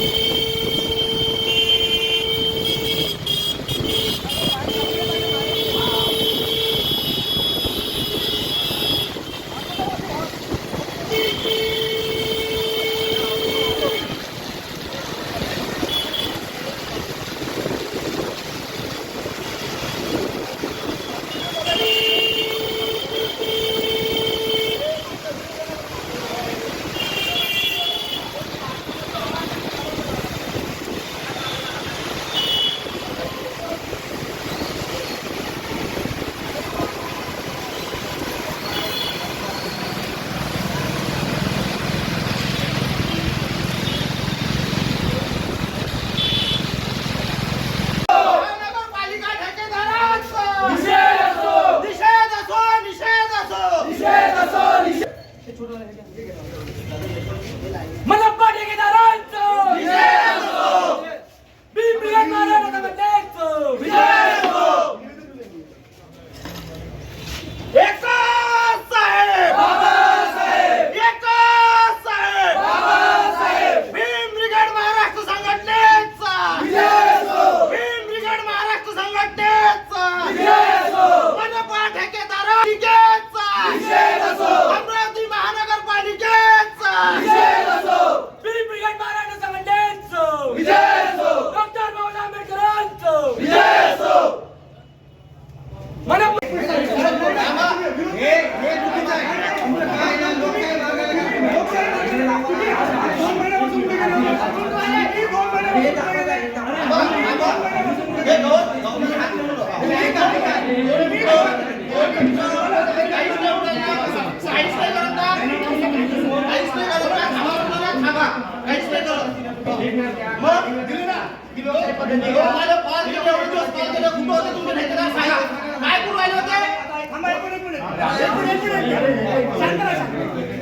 you.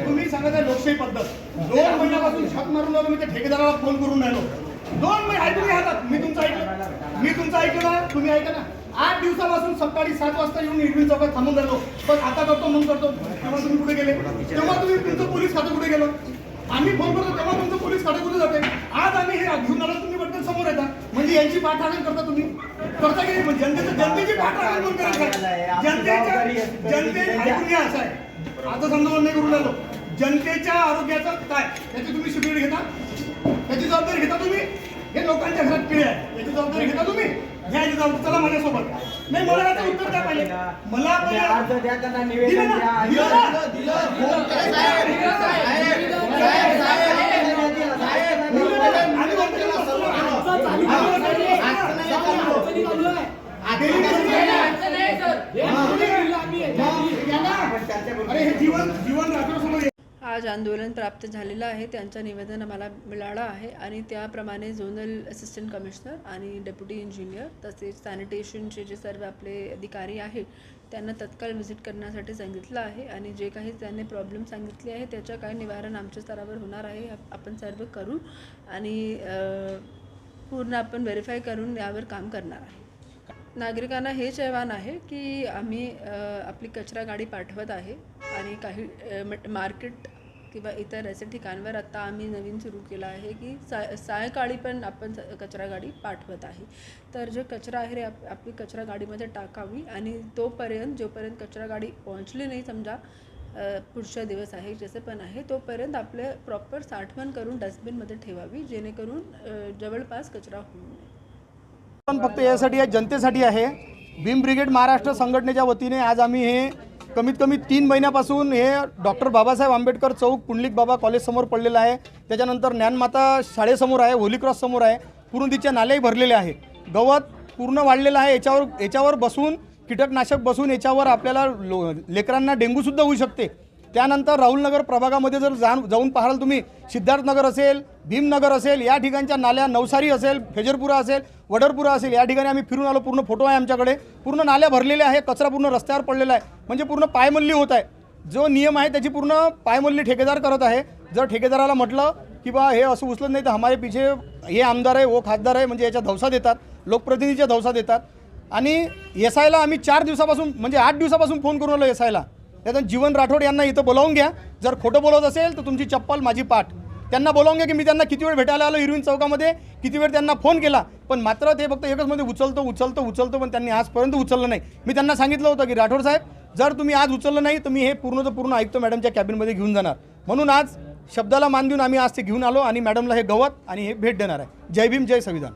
तुम्ही सांगत लोकशाही पद्धत. दोन महिन्यापासून छत मारून मी त्या ठेकेदाराला फोन करून राहिलो. दोन महिने ऐकून घ्या आता. मी तुमचं ऐकलं. मी तुमचं ऐकलं ना? तुम्ही ऐका ना. आठ दिवसापासून सकाळी सात वाजता येऊन इरविन चौकात थांबून राहिलो. पण आता करतो मग करतो. तेव्हा तुम्ही कुठे गेले? तेव्हा तुम्ही तुमचं पोलीस खातं कुठे गेलो? आम्ही फोन करतो तेव्हा तुमचं पोलीस खातं कुठे जाते? आज आम्ही हे घेऊन आलो तुम्ही पटकन समोर येता. म्हणजे यांची पाठराखण करता तुम्ही? करता की? म्हणजे जनतेचं जनतेची पाठराखण कोण करायचं जनतेच्या जनते ऐकून घ्या असं आहे. आता समजा नाही करून राहिलो. जनतेच्या आरोग्याचं काय? याची तुम्ही शिबिर घेता? याची जबाबदारी घेता तुम्ही? हे लोकांच्या घरात किडे आहे याची जबाबदारी घेता तुम्ही? घ्या याची जबाबदारी. चला माझ्यासोबत. नाही मला याचं उत्तर द्या पाहिजे मला पहिले- दिलं ना? दिलं ना? आम्ही वरती बसलो. अरे हे जीवन जीवन रात्रसमोर आज आंदोलन प्राप्त झालेलं आहे त्यांचं निवेदन आम्हाला मिळालं आहे आणि त्याप्रमाणे झोनल असिस्टंट कमिशनर आणि डेप्युटी इंजिनियर तसेच सॅनिटेशनचे जे सर्व आपले अधिकारी आहेत त्यांना तत्काळ व्हिजिट करण्यासाठी सांगितलं आहे आणि जे काही त्यांनी प्रॉब्लेम सांगितले आहे त्याचं काय निवारण आमच्या स्तरावर होणार आहे आपण सर्व करू आणि पूर्ण आपण व्हेरीफाय करून यावर काम करणार आहे. नागरिकांना हेच आव्हान आहे की आम्ही आपली कचरा गाडी पाठवत आहे आणि काही मार्केट किंवा इतर असे ठिकाणवर आता आम्ही नवीन सुरू केलं आहे की साय सायंकाळी पण आपण कचरा गाडी पाठवत आहे. तर जे कचरा आहे रे आप आपली कचरा गाडीमध्ये टाकावी आणि तोपर्यंत जोपर्यंत कचरा गाडी पोहोचली नाही समजा पुढचा दिवस आहे जसे पण आहे तोपर्यंत आपले प्रॉपर साठवण करून डस्टबिनमध्ये ठेवावी जेणेकरून जवळपास कचरा होऊ नये. पण फक्त यासाठी जनतेसाठी आहे. भीम ब्रिगेड महाराष्ट्र संघटनेच्या वतीने आज आम्ही हे कमीत कमी तीन महिन्यापासून हे डॉक्टर बाबासाहेब आंबेडकर चौक पुंडलिक बाबा कॉलेजसमोर पडलेलं आहे. त्याच्यानंतर ज्ञानमाता शाळेसमोर आहे होली क्रॉस समोर आहे. पूर्ण तिच्या नाल्याही भरलेले आहे. गवत पूर्ण वाढलेलं आहे. याच्यावर याच्यावर बसून कीटकनाशक बसून याच्यावर आपल्याला लो लेकरांना डेंग्यूसुद्धा होऊ शकते. त्यानंतर राहुलनगर प्रभागामध्ये जर जाण जाऊन पाहाल तुम्ही सिद्धार्थनगर असेल भीमनगर असेल या ठिकाणच्या नाल्या नवसारी असेल फेजरपुरा असेल वडरपुरा असेल या ठिकाणी आम्ही फिरून आलो. पूर्ण फोटो आहे आमच्याकडे. पूर्ण नाल्या भरलेल्या आहे कचरा पूर्ण रस्त्यावर पडलेला आहे. म्हणजे पूर्ण पायमल्ली होत आहे. जो नियम आहे त्याची पूर्ण पायमल्ली ठेकेदार करत आहे. जर ठेकेदाराला म्हटलं की बा हे असं उचलत नाही तर हमारे पिछे हे आमदार आहे वो खासदार आहे म्हणजे याच्या धवसा देतात. लोकप्रतिनिधीच्या धवसा देतात. आणि एस आयला आम्ही चार दिवसापासून म्हणजे आठ दिवसापासून फोन करून आलो एस आयला त्यातून जीवन राठोड यांना इथं बोलावून घ्या. जर खोटं बोलत असेल तर तुमची चप्पल माझी पाठ. त्यांना बोलावून घ्या की मी त्यांना किती वेळ भेटायला आलो हिरवीन चौकामध्ये? किती वेळ त्यांना फोन केला? पण मात्र ते फक्त एकच मध्ये उचलतो उचलतो उचलतो पण त्यांनी आजपर्यंत उचललं नाही. मी त्यांना सांगितलं होतं की राठोड साहेब जर तुम्ही आज उचललं नाही तर मी हे पूर्णचं पूर्ण ऐकतो मॅडमच्या कॅबिनमध्ये घेऊन जाणार. म्हणून आज शब्दाला मान देऊन आम्ही आज ते घेऊन आलो आणि मॅडमला हे गवत आणि हे भेट देणार आहे. जय भीम जय संविधान.